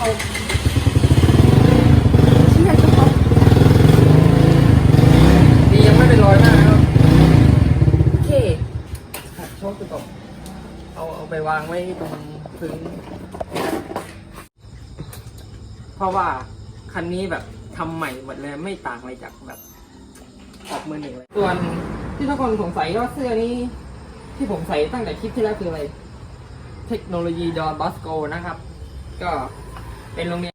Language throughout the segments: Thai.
ดียังไม่เป็นรอยมากครับโอเคหักโชคไปตกเอาเอาไปวางไว้ตรงพื้นเพราะว่าคันนี้แบบทำใหม่หมดเลยไม่ต่างอะไรจากแบบออกมือหนึ่งเลยส่วนที่ทุกคนสงสัยว่าเสื้อนี้ ที่ผมใส่ตั้งแต่คลิปที่แล้วคืออะไร เทคโนโลยีดอนบัสโกนะครับ ก็ เป็นโรงเรียน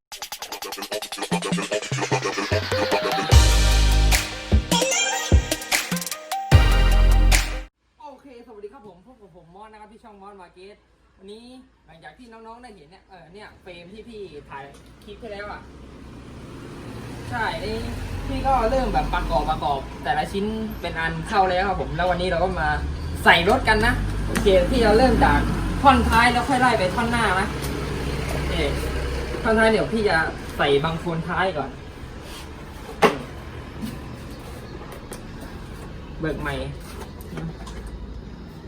โอเคสวัสดีครับผมพบกับผมมอสนะครับที่ช่องมอสมาเก็ตวันนี้หลังจากที่น้องๆได้เห็นเนี่ยเออเนี่ยเฟรมที่พี่ถ่ายคลิปที่แล้วอะใช่นี่พี่ก็เริ่มแบบประกอบประกอบ แต่ละชิ้นเป็นอันเข้าแล้วครับผมแล้ววันนี้เราก็มาใส่รถกันนะโอเคที่เราเริ่มจากท่อนท้ายแล้วค่อยไล่ไปท่อนหน้านะโอ เคท่อนท้ายเดี๋ยวพี่จะใส่บางโคนท้ายก่อน เบิกใหม่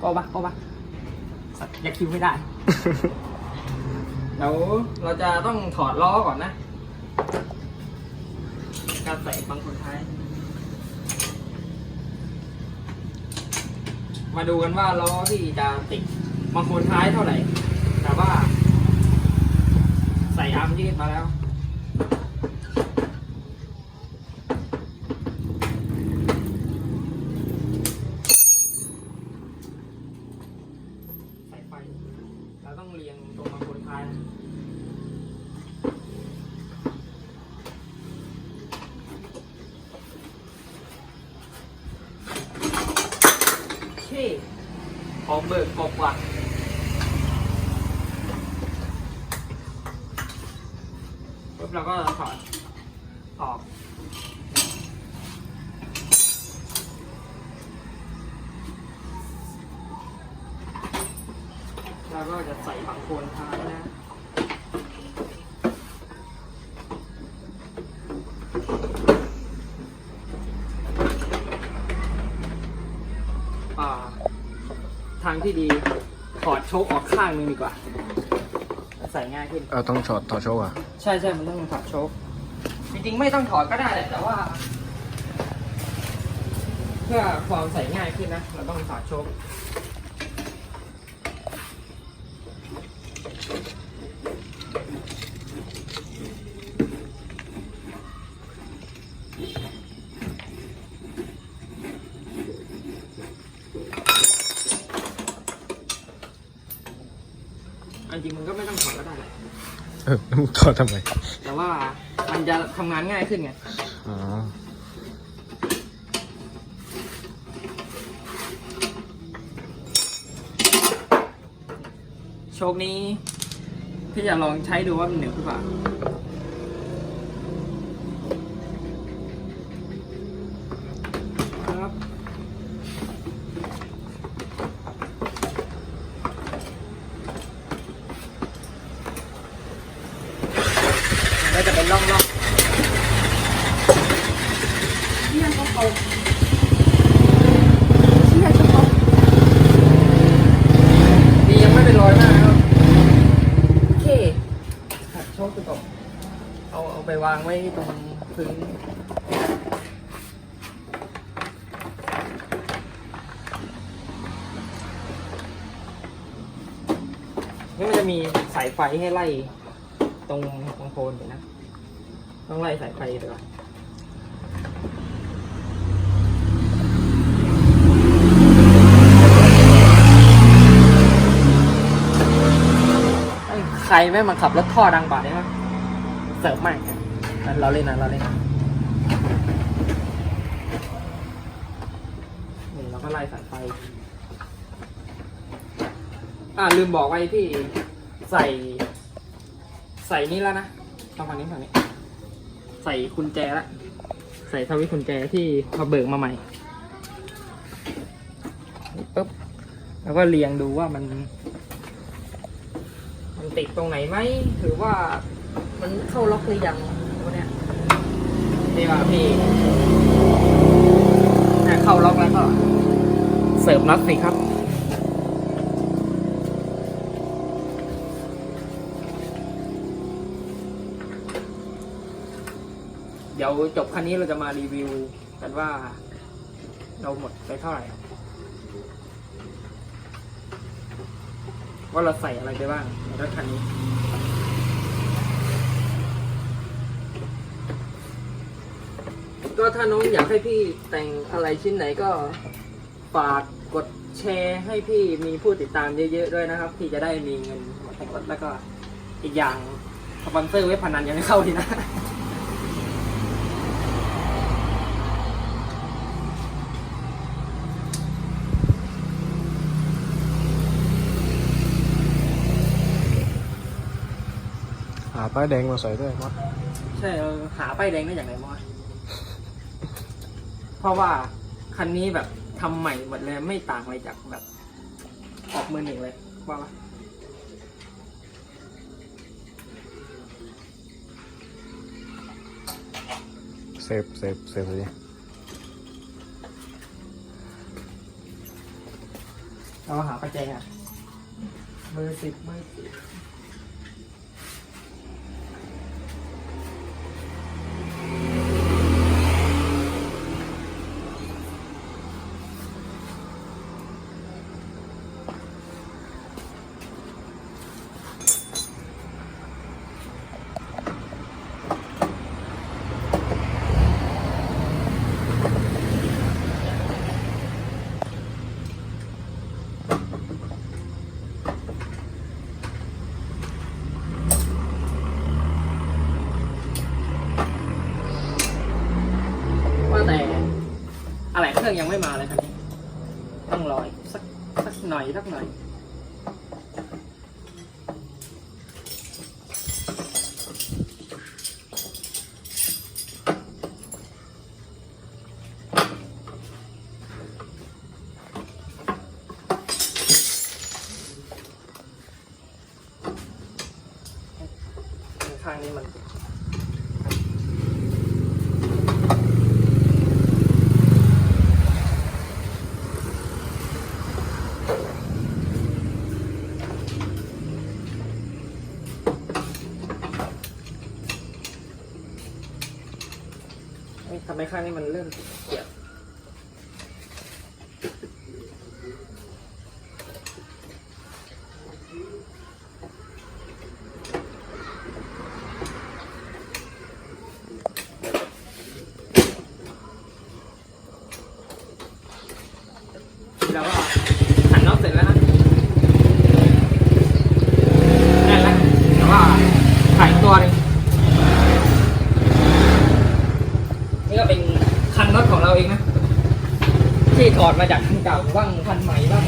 ก็บะก็บะอย่าคิวไม่ได้ เดี๋ยวเราจะต้องถอดล้อก่อนนะ การใส่บางคนท้าย มาดูกันว่าล้อที่จะติดบางคนท้ายเท่าไหร่ แต่ว่า ใส่อาร์มยืดมาแล้วใสายไฟเราต้องเรียงตรงมาคนท้ายโอเคพร้อมเบิกกบว่ะปุ๊บ เราก็ถอดออกแล้วก็จะใส่บางโคนท้ายนะอ่าทางที่ดีถอดโชคออกข้างนึงดีกว่า ใส่ง่ายขึ้น เอาต้องถอดถอดโชว์อะใช่ใช่มันต้องถอดโชคจริงๆไม่ต้องถอดก็ได้แหละแต่ว่า เพื่อความใส่ง่ายขึ้นนะเราต้องถอดโชค จริงมันก็ไม่ต้องถอดก็ได้แหละเออมึงถอดทำไมแต่ว่ามันจะทำงานง่ายขึ้นไงอ๋อโชคนี้พี่จะลองใช้ดูว่ามันเหนือหรือเปล่าครับมันก็จะเป็นร่องๆ เชี่ยเจ้าเขาเชี่ยเจ้าเขา ดียังไม่เป็นรอยมากครับโอเคหักโชคไปตกเอาเอาไปวางไว้ตรงพื้นนี่มันจะมีสายไฟให้ไล่ตรงตรงโคนอยู่นะ ต้องไล่สายไฟไปก่อนใครแม่มาขับรถท่อดังบาดเนี่ยนะเสิร์ฟมากนั่ เราเล่นนะเราเล่นนะนี่เราก็ไล่สายไฟ อ่าลืมบอกไว้พี่ใส่ ใส่นี่แล้วนะตรงฝั่งนี้ฝั่งนี้ ใส่กุญแจละ ใส่สวิตกุญแจที่มาเบิกมาใหม่ปุ๊บแล้วก็เรียงดูว่ามัน มันติดตรงไหนไหมหรือว่ามันเข้าล็อกหรือยัง เนี้ยนี่ว่าพี่อ่เข้าล็อกแล้วก็เสิร์ฟน็อตสิครับเดี๋ยวจบคันนี้เราจะมารีวิวกันว่าเราหมดไปเท่าไหร่ว่าเราใส่อะไรไปบ้างในรถคันนี้ ก็ถ้าน้องอยากให้พี่แต่งอะไรชิ้นไหนก็ฝากกดแชร์ให้พี่มีผู้ติดตามเยอะๆด้วยนะครับ พี่จะได้มีเงินมาแต่งรถแล้วก็อีกอย่างสปอนเซอร์เว็บพนันยังไม่เข้าทีนะหาป้ายแดงมาใส่ด้วยมั้งใช่เออหาป้ายแดงได้อย่างไรมอส เพราะว่าคันนี้แบบทำใหม่หมดเลยไม่ต่างอะไรจากแบบ ออกมือหนึ่งเลยว่าปะเซฟเซฟเซฟเลยเราหาป้ายแดงอะเบอร์สิบเบอร์สิบว่าแต่ อะไรเครื่องยังไม่มาเลยคันนี้ต้องรออีกสักสักหน่อยสักหน่อยข้างนี้มัน เอ้ยทำไมข้างนี้มันเริ่มเสียบ แล้วก็ขันน็อตเสร็จแล้วนะได้แล้วแต่ว่าถ่ายตัวหนึง นี่ก็เป็นคันรถของเราเองนะ ที่ถอดมาจากคันเก่าบ้างคันใหม่บ้าง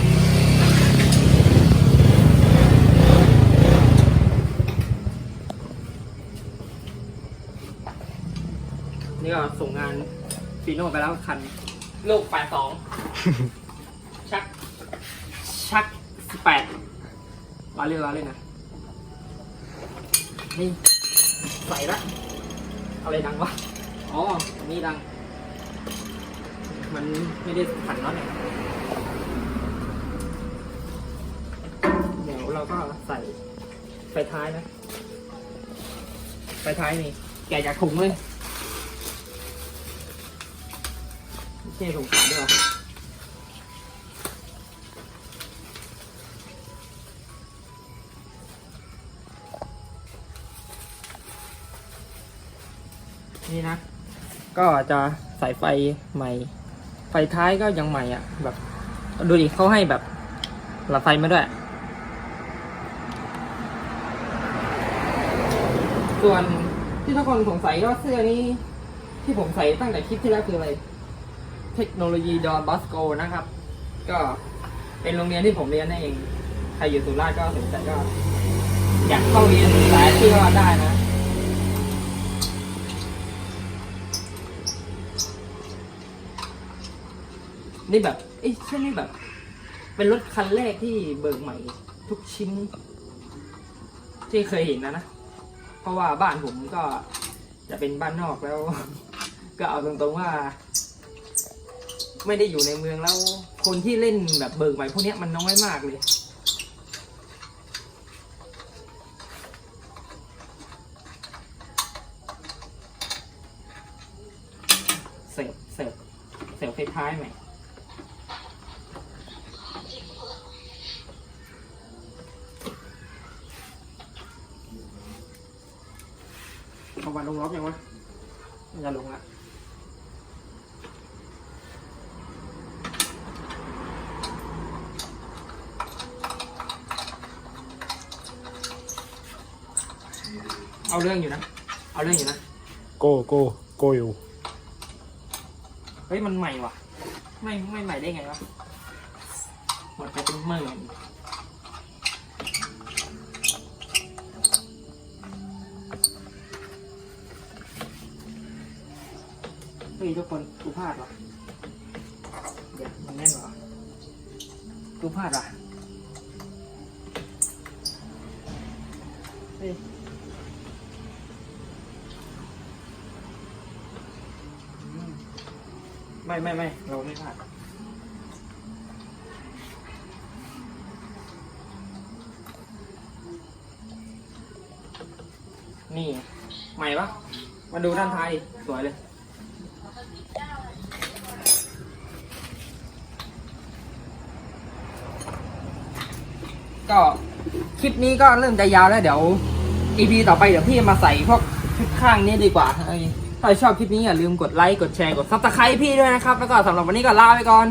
นี่ก็ส่งงานฟีโน่ไปแล้วคัน ลูกแปดสองชัก ชักสิบแปดวาเล่นวาเล่นนะ นี่ ใส่ละอะไรดังวะ อ๋ออันนี่ดัง มันไม่ได้ขันน็อตเนี่ยเดี๋ยวเราก็ใส่ไฟท้ายนะไฟท้ายนี่แกะจากถุงเลยไม่ใช่ถุงขาดด้วยนี่นะ ก็จะใส่ไฟใหม่ ไฟท้ายก็ยังใหม่อะ แบบ ดูดิเขาให้แบบหลอดไฟมาด้วย ส่วนที่ทุกคนสงสัยว่าเสื้อนี้ที่ผมใส่ตั้งแต่คลิปที่แล้วคืออะไร เทคโนโลยีดอนบอสโกนะครับ ก็เป็นโรงเรียนที่ผมเรียนนั่นเอง ใครอยู่สุราษฎร์ก็สนใจก็ อยากเข้าเรียนสายที่ก็ได้นะ นี่แบบเอ้ยใช่นี่แบบ เป็นรถคันแรกที่เบิกใหม่ ทุกชิ้น ที่เคยเห็นนะนะ เพราะว่าบ้านผมก็จะเป็นบ้านนอกแล้ว ก็เอาตรงๆว่า ไม่ได้อยู่ในเมืองแล้ว คนที่เล่นแบบเบิกใหม่พวกนี้มันน้อยมากเลยนเสียบไฟท้ายใหม่ เอาวันลงล็อกยังวะมันจะลงละเอาเรื่องอยู่นะ เอาเรื่องอยู่นะ โก้โก้โก้อยู่เฮ้ย มันใหม่ว่ะ ไม่ ไม่ใหม่ได้ไงวะ หมดไปเป็นหมื่น เฮ้ยทุกคนกูพลาดว่ะเดี๋ยวมันแน่นว่ะกูพลาดว่ะเฮ้ยไม่ไม่ไม่เราไม่พลาดนี่ใหม่ปะมาดูด้านท้ายสวยเลย ก็คลิปนี้ก็เริ่มจะยาวแล้วเดี๋ยว EP ต่อไปเดี๋ยวพี่มาใส่พวกคลิปข้างนี้ดีกว่าถ้าชอบคลิปนี้อย่าลืมกดไลค์กดแชร์กดซับสไครต์พี่ด้วยนะครับ แล้วก็สำหรับวันนี้ก็ลาไปก่อน